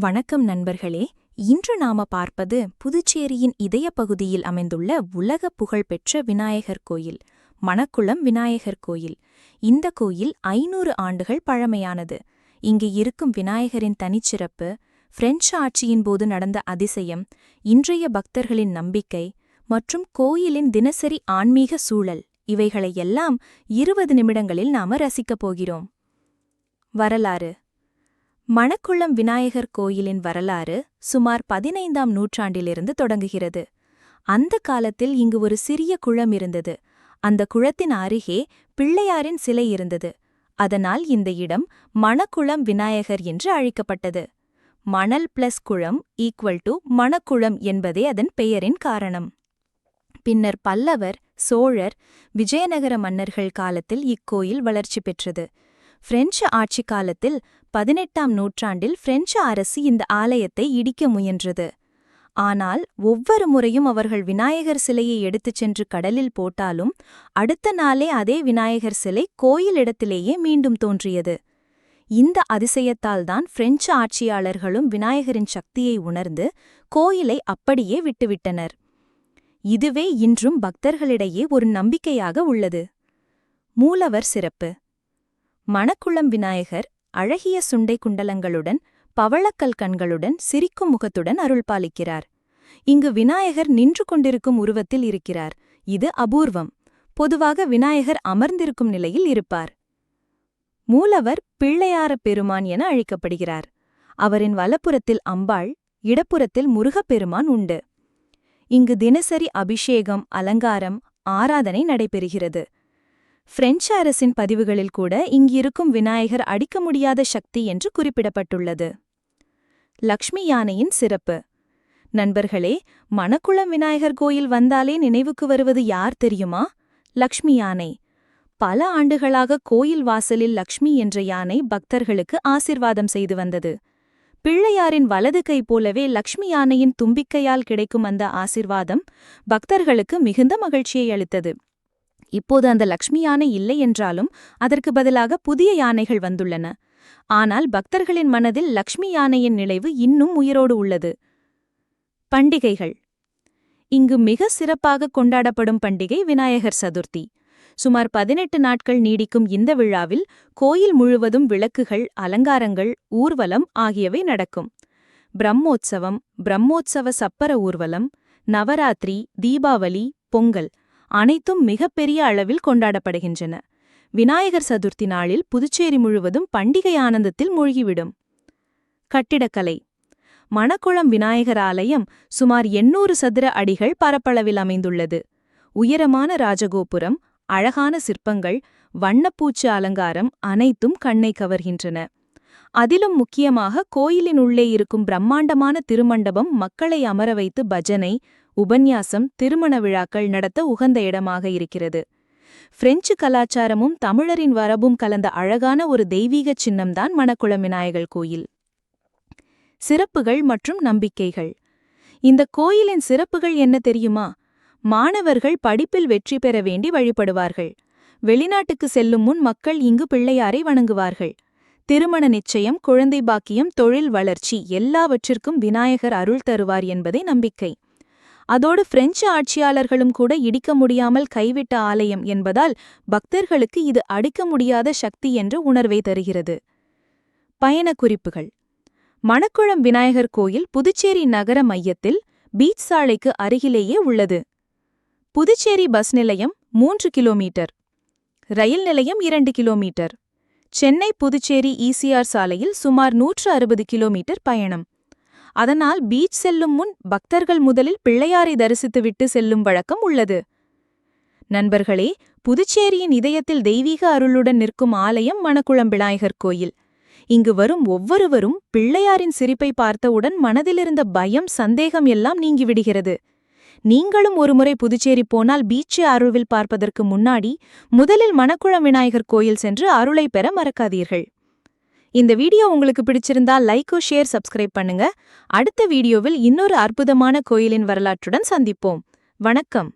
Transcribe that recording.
வணக்கம் நண்பர்களே. இன்று நாம பார்ப்பது புதுச்சேரியின் இதய பகுதியில் அமைந்துள்ள உலக புகழ்பெற்ற விநாயகர் கோயில் மணக்குளம் விநாயகர் கோயில். இந்த கோயில் ஐநூறு ஆண்டுகள் பழமையானது. இங்கு இருக்கும் விநாயகரின் தனிச்சிறப்பு பிரெஞ்சு ஆட்சியின் போது நடந்த அதிசயம் இன்றைய பக்தர்களின் நம்பிக்கை மற்றும் கோயிலின் தினசரி ஆன்மீக சூழல் இவைகளையெல்லாம் இருபது நிமிடங்களில் நாம ரசிக்கப் போகிறோம். வரலாறு. மணக்குளம் விநாயகர் கோயிலின் வரலாறு சுமார் பதினைந்தாம் நூற்றாண்டிலிருந்து தொடங்குகிறது. அந்த காலத்தில் இங்கு ஒரு சிறிய குளம் இருந்தது. அந்த குளத்தின் அருகே பிள்ளையாரின் சிலை இருந்தது. அதனால் இந்த இடம் மணக்குளம் விநாயகர் என்று அழைக்கப்பட்டது. மணல் பிளஸ் குளம் ஈக்குவல் டு மணக்குளம் என்பதே அதன் பெயரின் காரணம். பின்னர் பல்லவர் சோழர் விஜயநகர மன்னர்கள் காலத்தில் இக்கோயில் வளர்ச்சி பெற்றது. பிரெஞ்சு ஆட்சி காலத்தில் பதினெட்டாம் நூற்றாண்டில் பிரெஞ்சு அரசு இந்த ஆலயத்தை இடிக்க முயன்றது. ஆனால் ஒவ்வொரு முறையும் அவர்கள் விநாயகர் சிலையை எடுத்துச் சென்று கடலில் போட்டாலும் அடுத்த நாளே அதே விநாயகர் சிலை கோயிலிடத்திலேயே மீண்டும் தோன்றியது. இந்த அதிசயத்தால்தான் பிரெஞ்சு ஆட்சியாளர்களும் விநாயகரின் சக்தியை உணர்ந்து கோயிலை அப்படியே விட்டுவிட்டனர். இதுவே இன்றும் பக்தர்களிடையே ஒரு நம்பிக்கையாக உள்ளது. மூலவர் சிறப்பு. மணக்குளம் விநாயகர் அழகிய சுண்டை குண்டலங்களுடன் பவளக்கல் கண்களுடன் சிரிக்கும் முகத்துடன் அருள் பாலிக்கிறார். இங்கு விநாயகர் நின்று கொண்டிருக்கும் உருவத்தில் இருக்கிறார். இது அபூர்வம். பொதுவாக விநாயகர் அமர்ந்திருக்கும் நிலையில் இருப்பார். மூலவர் பிள்ளையார பெருமான் என அழைக்கப்படுகிறார். அவரின் வலப்புறத்தில் அம்பாள் இடப்புறத்தில் முருகப்பெருமான் உண்டு. இங்கு தினசரி அபிஷேகம் அலங்காரம் ஆராதனை நடைபெறுகிறது. பிரெஞ்சு அரசின் பதிவுகளில் கூட இங்கிருக்கும் விநாயகர் அடிக்க முடியாத சக்தி என்று குறிப்பிடப்பட்டுள்ளது. லக்ஷ்மி யானையின் சிறப்பு. நண்பர்களே மணக்குளம் விநாயகர் கோயில் வந்தாலே நினைவுக்கு வருவது யார் தெரியுமா? லக்ஷ்மி யானை. பல ஆண்டுகளாக கோயில் வாசலில் லக்ஷ்மி என்ற யானை பக்தர்களுக்கு ஆசிர்வாதம் செய்து வந்தது. பிள்ளையாரின் வலது கை போலவே லக்ஷ்மி யானையின் தும்பிக்கையால் கிடைக்கும் அந்த ஆசிர்வாதம் பக்தர்களுக்கு மிகுந்த மகிழ்ச்சியை அளித்தது. இப்போது அந்த லக்ஷ்மி யானை இல்லை என்றாலும் அதற்கு பதிலாக புதிய யானைகள் வந்துள்ளன. ஆனால் பக்தர்களின் மனதில் லக்ஷ்மி யானையின் நினைவு இன்னும் உயிரோடு உள்ளது. பண்டிகைகள். இங்கு மிக சிறப்பாக கொண்டாடப்படும் பண்டிகை விநாயகர் சதுர்த்தி. சுமார் பதினெட்டு நாட்கள் நீடிக்கும் இந்த விழாவில் கோயில் முழுவதும் விளக்குகள் அலங்காரங்கள் ஊர்வலம் ஆகியவை நடக்கும். பிரம்மோற்சவம் பிரம்மோற்சவ சப்பர ஊர்வலம் நவராத்திரி தீபாவளி பொங்கல் அனைத்தும் மிகப்பெரிய அளவில் கொண்டாடப்படுகின்றன. விநாயகர் சதுர்த்தி நாளில் புதுச்சேரி முழுவதும் பண்டிகை ஆனந்தத்தில் மூழ்கிவிடும். கட்டிடக்கலை. மணக்குளம் விநாயகர் ஆலயம் சுமார் எண்ணூறு சதுர அடிகள் பரப்பளவில் அமைந்துள்ளது. உயரமான ராஜகோபுரம் அழகான சிற்பங்கள் வண்ணப்பூச்சு அலங்காரம் அனைத்தும் கண்ணை கவர்கின்றன. அதிலும் முக்கியமாக கோயிலின் உள்ளே இருக்கும் பிரம்மாண்டமான திருமண்டபம் மக்களை அமர வைத்து பஜனை உபன்யாசம் திருமண விழாக்கள் நடத்த உகந்த இடமாக இருக்கிறது. பிரெஞ்சு கலாச்சாரமும் தமிழரின் வரபும் கலந்த அழகான ஒரு தெய்வீக சின்னம்தான் மணக்குளம் விநாயகர் கோயில். சிறப்புகள் மற்றும் நம்பிக்கைகள். இந்த கோயிலின் சிறப்புகள் என்ன தெரியுமா? மாணவர்கள் படிப்பில் வெற்றி பெற வேண்டி வழிபடுவார்கள். வெளிநாட்டுக்கு செல்லும் முன் மக்கள் இங்கு பிள்ளையாரை வணங்குவார்கள். திருமண நிச்சயம் குழந்தை பாக்கியம் தொழில் வளர்ச்சி எல்லாவற்றிற்கும் விநாயகர் அருள் தருவார் என்பதே நம்பிக்கை. அதோடு பிரெஞ்சு ஆட்சியாளர்களும் கூட இடிக்க முடியாமல் கைவிட்ட ஆலயம் என்பதால் பக்தர்களுக்கு இது அடிக்க முடியாத சக்தி என்ற உணர்வை தருகிறது. பயண குறிப்புகள் மணக்குளம் விநாயகர் கோயில் புதுச்சேரி நகர மையத்தில் பீச் சாலைக்கு அருகிலேயே உள்ளது. புதுச்சேரி பஸ் நிலையம் மூன்று கிலோமீட்டர். ரயில் நிலையம் இரண்டு கிலோமீட்டர். சென்னை புதுச்சேரி ஈசிஆர் சாலையில் சுமார் நூற்று அறுபது கிலோமீட்டர் பயணம். அதனால் பீச் செல்லும் முன் பக்தர்கள் முதலில் பிள்ளையாரை தரிசித்துவிட்டு செல்லும் வழக்கம் உள்ளது. நண்பர்களே புதுச்சேரியின் இதயத்தில் தெய்வீக அருளுடன் நிற்கும் ஆலயம் மணக்குளம் விநாயகர் கோயில். இங்கு வரும் ஒவ்வொருவரும் பிள்ளையாரின் சிரிப்பை பார்த்தவுடன் மனதிலிருந்த பயம் சந்தேகம் எல்லாம் நீங்கிவிடுகிறது. நீங்களும் ஒருமுறை புதுச்சேரி போனால் பீச்சு அருள்வில் பார்ப்பதற்கு முன்னாடி முதலில் மணக்குளம் விநாயகர் கோயில் சென்று அருளை பெற மறக்காதீர்கள். இந்த வீடியோ உங்களுக்கு பிடிச்சிருந்தா லைக்கோ ஷேர் சப்ஸ்கிரைப் பண்ணுங்க. அடுத்த வீடியோவில் இன்னொரு அற்புதமான கோயிலின் வரலாற்றுடன் சந்திப்போம். வணக்கம்.